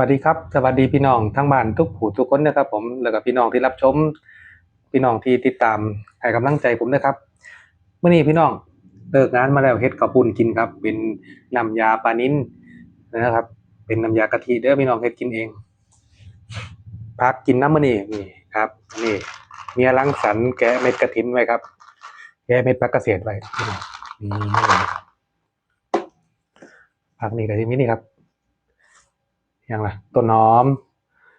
วัสดีครับ สวัสดีพี่น้องทั้งบ้านทุกผู้ทุกคนนะครับ ผมแล้วก็พี่น้องที่รับชม พี่น้องที่ติดตามให้กำลังใจผมนะครับเมื่อนี้พี่น้องเลิกงานมาแล้วเฮ็ดข้าวปุ้นกินครับ เป็นน้ำยาปลานิ้นนะครับ เป็นน้ำยากะทิเด้อพี่น้องเฮ็ดกินเองพักกินน้ำมื้อนี้นี่ครับ นี่เมียรังสรรแกะเม็ดกระถินไว้ครับ แกะเม็ดผักเกษตรไว้พี่น้องนี่ผักนี่ก็ที่นี่ครับ อย่างละต้นหอม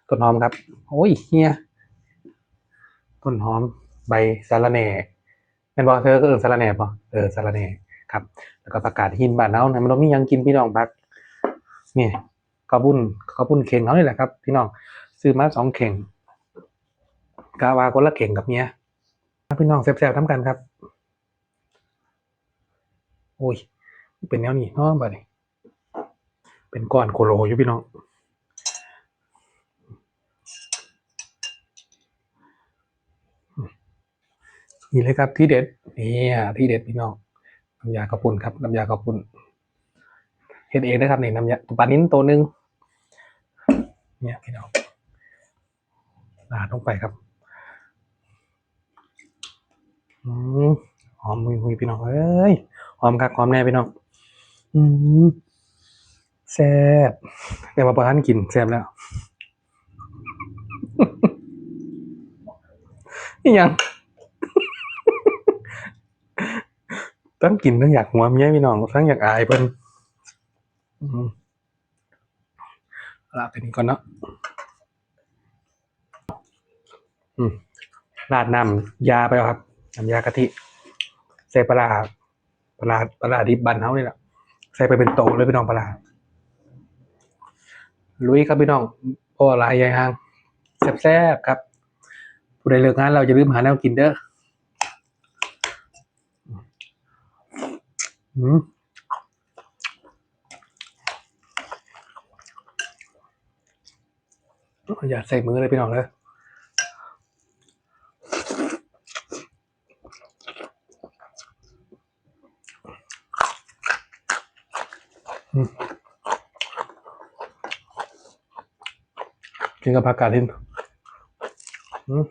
ต้นหอมครับ โอ้ยเฮียต้นหอมใบสะระแหน่เป็นบอกเธอก็เออสะระแหน่ปะเออสะระแหน่ครับ แล้วก็ประกาศหินบานเฮานะมันมียังกินพี่น้องพักนี่ข้าวบุ้นข้าวบุ้นเข่งเขานี่แหละครับ พี่น้องซื้อมาสองเข่งกาวาคนละเข่งกับเมียพี่น้องแซ่บๆทำกันครับโอ้ย เป็นแนวนี้เนาะบัดนี้เป็นก้อนโคโลอยู่พี่น้อง นี่เลยครับที่เด็ดนี่ที่เด็ดพี่น้องน้ำยากระปุนครับน้ำยากระปุนเฮ็ดเองนะครับนี่น้ำยาปลานิ้นตัวหนึ่งเนี่ยพี่น้องลาดลงไปครับอืมหอมหุยพี่น้องเอ้ยหอมคักหอมแน่พี่น้องอืมแซ่บแต่ว่าพอท่านกินแซ่บแล้ว นี่ยัง ทั้งกินทั้งอยากหัวเมียพี่น้องทั้งอยากอายเพิ่นอืมเอาละเป็นนี้ก่อนเนาะอืมราดน้ำยาไปครับน้ำยากะทิใส่ปลาปลาปลาดิบบันเฮานี่แหละใส่ไปเป็นโตเลยพี่น้องปลาลุยครับพี่น้องพ่อลายใหญ่ห้างแซ่บๆครับผู้ใดเลิกงานเราจะลืมหาแนวกินเด้อ อืมอย่าใส่มือเลยพี่น้องเลยกินกับผักกาดหินอืม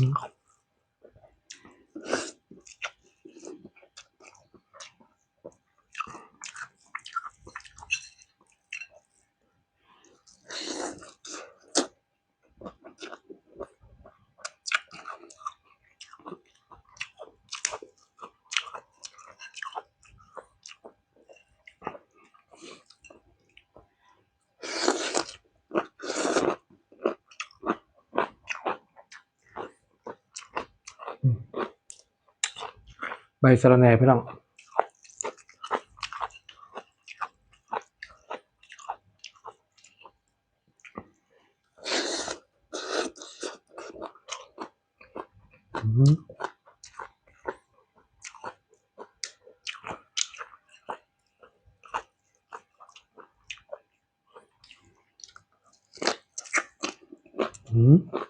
嗯，好。 ใบสะระแหน่พี่น้องอืม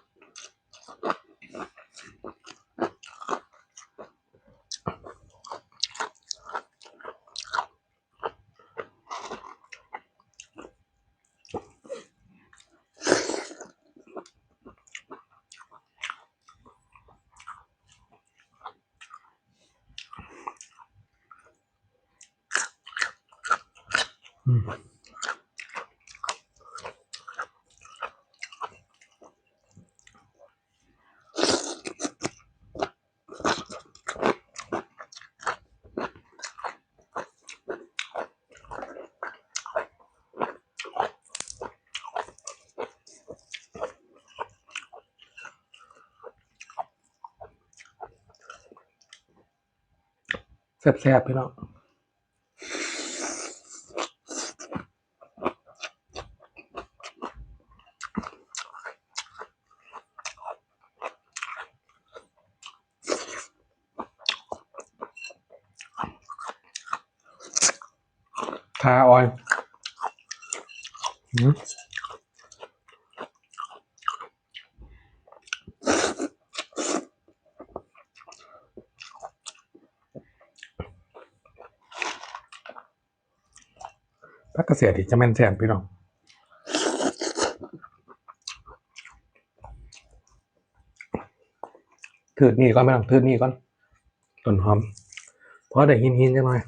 แซ่บๆพี่น้อง คาออยอืมพักเกษตรที่จะแม่นแสนพี่น้องถืดนี่ก่อนไม่ต้องถืดนี่ก่อนต้นหอมเพราะได้หินหินจังหน่อย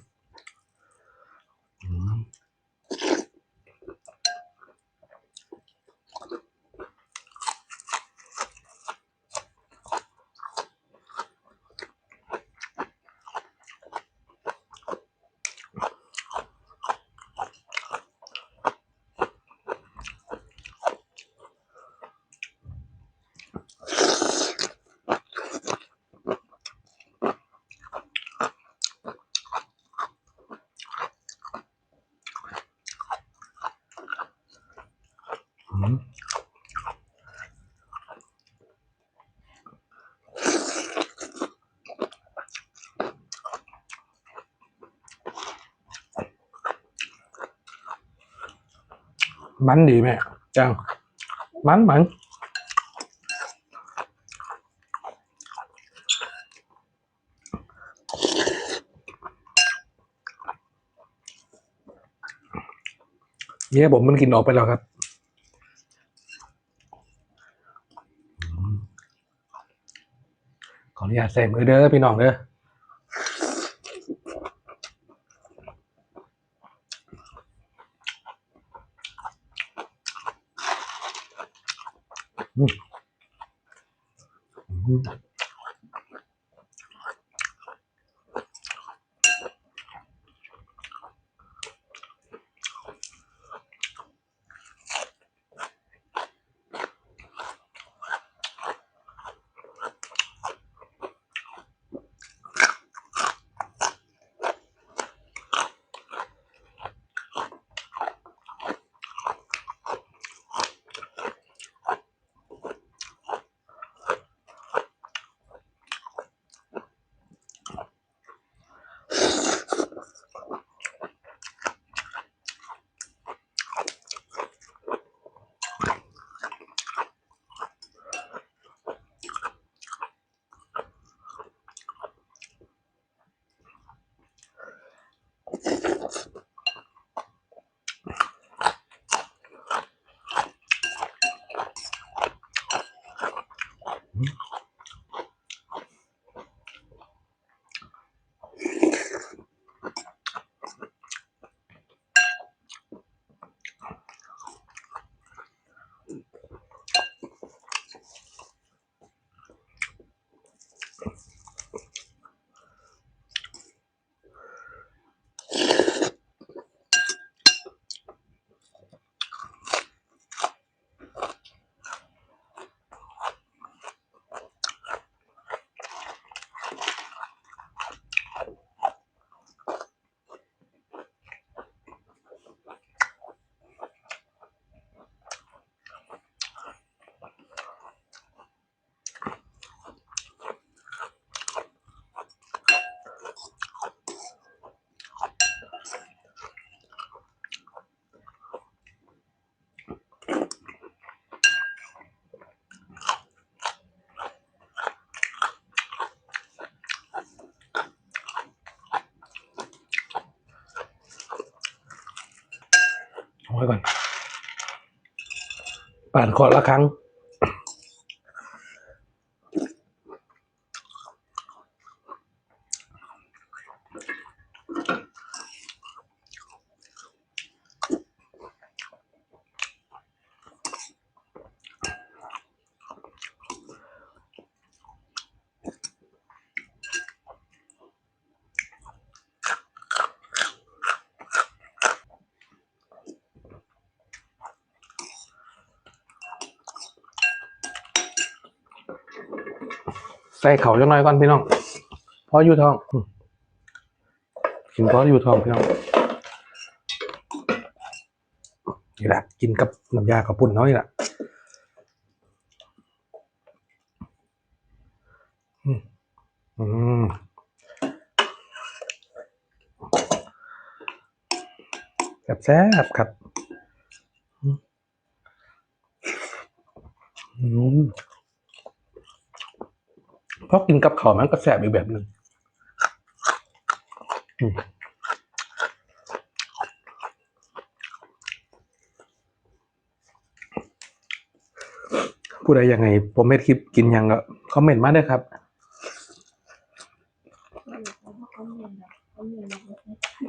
มันดีไหมจังมันมันเนี่ยผมมันกินออกไปแล้วครับขออนุญาตใส่มือเด้อพี่น้องเด้อ อืมอืม ป่านขอละครั้ง ใส่เขาจังหน่อยก่อนพี่น้องเพราะอยู่ท้องกินเพราะอยู่ท้องพี่น้องนี่แหละกินกับน้ำยากระปุ่นน้อยละอืมอืมแซ่บครับอืม ราะกินกับข้าวมันก็แซ่บอีกแบบหนึ่งอืมผู้ใดยังไงผมไม่คลิปกินยังก็คอมเมนต์มาด้วยครับ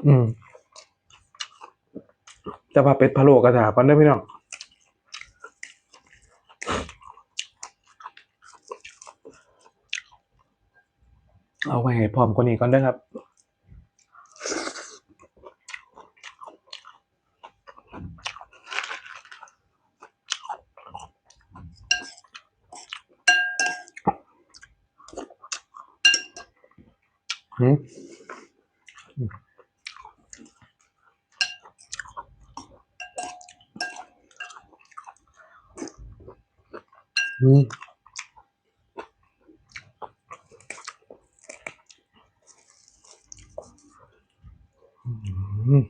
อืมจะมาเป็ดพะโล้กระถากันได้อพี่น้อง เอาไว้ให้พร้อมกว่านี้ก่อนเด้ครับอืมอืม อืม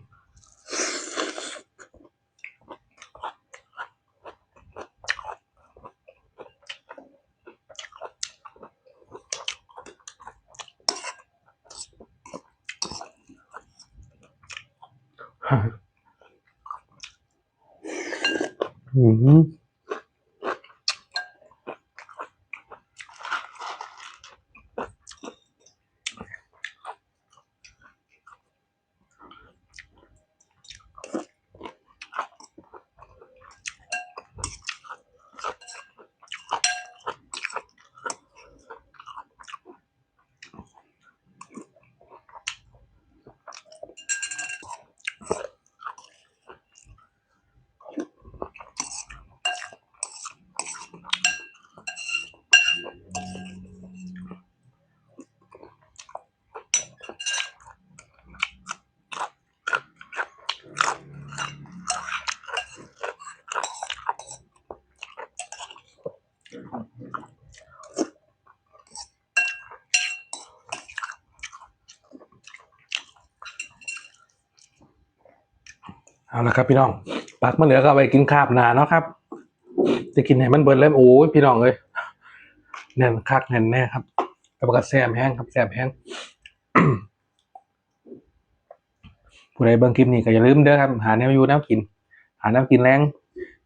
อืม เอาละครับพี่น้องปักมาเหลือก็ไปกินคาบนาเนาะครับ จะกินให้มันเบิร์แล้วโอ้ยพี่น้องเอ้ยแน่นคักแน่นแน่ครับกับกระแซมแห้งครับแซมแห้งผู้ใดเบิ่งคลิปนี้ก็อย่าลืมเด้อครับ หาแนวอยู่แนวกิน หาแนวกินแรง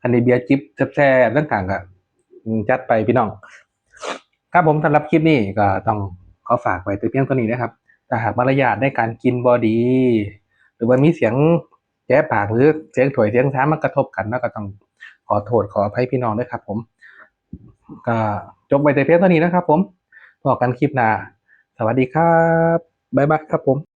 อันนี้เบียร์จิบแซ่บๆต่างๆก็จัดไปพี่น้องครับผมสำหรับคลิปนี้ก็ต้องขอฝากไว้แต่เพียงเท่านี้นะครับถ้าหากมารยาทในการกินบอดี หรือว่ามีเสียง แย่ปากหรือเสียงถวยเสียงช้ามากระทบกันแล้วก็ต้องขอโทษขออภัยพี่น้องด้วยครับ ผม ก็จบไปแต่เพียงเท่านี้นะครับ ผมพอกันคลิปหน้าสวัสดีครับบ๊ายบายครับผม